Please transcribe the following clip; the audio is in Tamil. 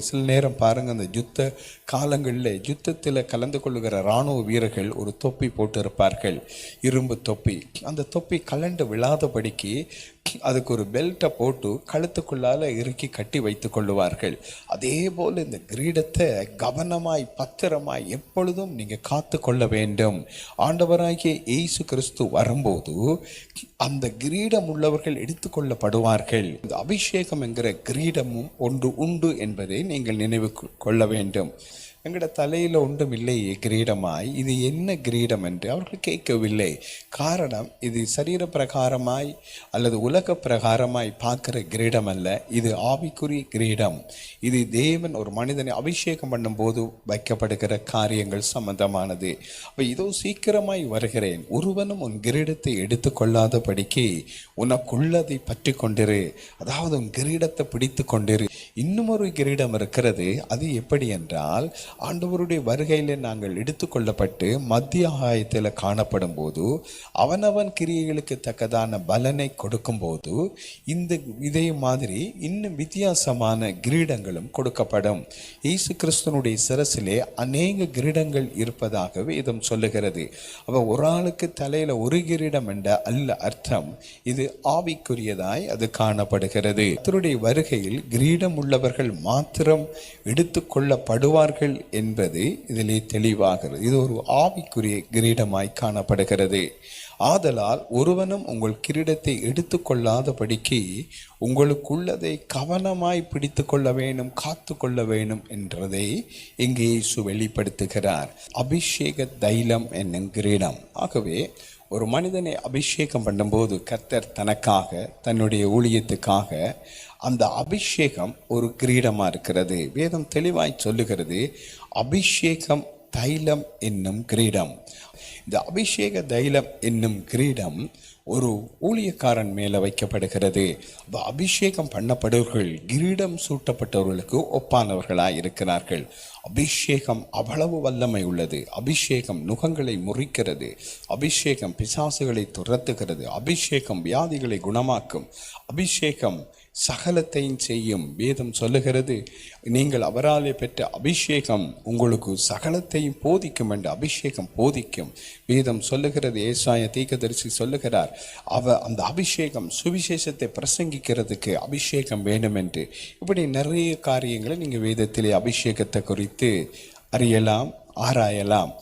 சில நேரம் பாருங்கள் அந்த யுத்த காலங்களில் யுத்தத்தில் கலந்து கொள்ளுகிற இராணுவ வீரர்கள் ஒரு தொப்பி போட்டிருப்பார்கள். இரும்பு தொப்பி. அந்த தொப்பி கலண்டு விழாதபடிக்கு அதுக்கு ஒரு பெல்ட்டை போட்டு கழுத்துக்குள்ளால் இறுக்கி கட்டி வைத்து கொள்ளுவார்கள். அதே போல் இந்த கிரீடத்தை கவனமாய் பத்திரமாய் எப்பொழுதும் நீங்கள் காத்து கொள்ள வேண்டும். ஆண்டவராகிய இயேசு கிறிஸ்து வரும்போது அந்த கிரீடம் உள்ளவர்கள் எடுத்துக்கொள்ளப்படுவார்கள் இந்த அபிஷேகம் என்கிற கிரீடமும் ஒன்று உண்டு என்பதை நீங்கள் நினைவு கொள்ள வேண்டும். எங்களோட தலையில் ஒன்றும் இல்லையே கிரீடமாய். இது என்ன கிரீடம் என்று அவர்கள் கேட்கவில்லை. காரணம் இது சரீர பிரகாரமாய் அல்லது உலக பிரகாரமாய் பார்க்குற கிரீடம் அல்ல இது ஆவிக்குரிய கிரீடம். இது தேவன் ஒரு மனிதனை அபிஷேகம் பண்ணும்போது வைக்கப்படுகிற காரியங்கள் சம்பந்தமானது. அப்போ இதோ சீக்கிரமாய் வருகிறேன். ஒருவனும் உன் கிரீடத்தை எடுத்துக்கொள்ளாதபடிக்கு உனக்குள்ளதை பற்றி கொண்டிரு. அதாவது உன் கிரீடத்தை பிடித்து கொண்டிரு. இன்னும் ஒரு கிரீடம் இருக்கிறது. அது எப்படி என்றால் ஆண்டவருடைய வருகையில் நாங்கள் எடுத்துக்கொள்ளப்பட்டு மத்திய ஆகாயத்தில் காணப்படும் போது அவனவன் கிரியைகளுக்கு தக்கதான பலனை கொடுக்கும்போது இந்த இதே மாதிரி இன்னும் வித்தியாசமான கிரீடங்களும் கொடுக்கப்படும். இயேசு கிறிஸ்தனுடைய சிரசிலே அநேக கிரீடங்கள் இருப்பதாக வேதம் சொல்லுகிறது. அவள் ஒரு ஆளுக்கு தலையில் ஒரு கிரீடம் என்ற அல்ல அர்த்தம். இது ஆவிக்குரியதாய் அது காணப்படுகிறது. கர்த்தருடைய வருகையில் கிரீடம் உள்ளவர்கள் மாத்திரம் எடுத்துக்கொள்ளப்படுவார்கள் என்பது இதிலே தெளிவாகிறது. இது ஒரு ஆவிக்குரிய கிரீடமாய் காணப்படுகிறது. ஆதலால் ஒருவனும் உங்கள் கிரீடத்தை எடுத்துக்கொள்ளாதபடிக்கு உங்களுக்குள்ளதை கவனமாய் பிடித்து கொள்ள வேணும் காத்து கொள்ள வேணும் என்றதை இங்கே இயேசு வெளிப்படுத்துகிறார். அபிஷேக தைலம் என்னும் கிரீடம். ஆகவே ஒரு மனிதனை அபிஷேகம் பண்ணும்போது கர்த்தர் தனக்காக தன்னுடைய ஊழியத்துக்காக அந்த அபிஷேகம் ஒரு கிரீடமாக இருக்கிறது. வேதம் தெளிவாய் சொல்லுகிறது அபிஷேகம் தைலம் என்னும் கிரீடம். இந்த அபிஷேக தைலம் என்னும் கிரீடம் ஒரு ஊழியக்காரன் மேலே வைக்கப்படுகிறது. அபிஷேகம் பண்ணப்படுவர்கள் கிரீடம் சூட்டப்பட்டவர்களுக்கு ஒப்பானவர்களாக இருக்கிறார்கள். அபிஷேகம் அவ்வளவு வல்லமை உள்ளது. அபிஷேகம் நுகங்களை முறிக்கிறது. அபிஷேகம் பிசாசுகளை துரத்துகிறது. அபிஷேகம் வியாதிகளை குணமாக்கும். அபிஷேகம் சகலத்தையும் செய்யும். வேதம் சொல்லுகிறது நீங்கள் அவராலே பெற்ற அபிஷேகம் உங்களுக்கு சகலத்தையும் போதிக்கும் என்று அபிஷேகம் போதிக்கும். வேதம் சொல்லுகிறது ஏசாய தீக்கதரிசி சொல்லுகிறார் அவ அந்த அபிஷேகம் சுவிசேஷத்தை பிரசங்கிக்கிறதுக்கு அபிஷேகம் வேண்டும் என்று இப்படி நிறைய காரியங்களை நீங்கள் வேதத்திலே அபிஷேகத்தை குறித்து அறியலாம் ஆராயலாம்.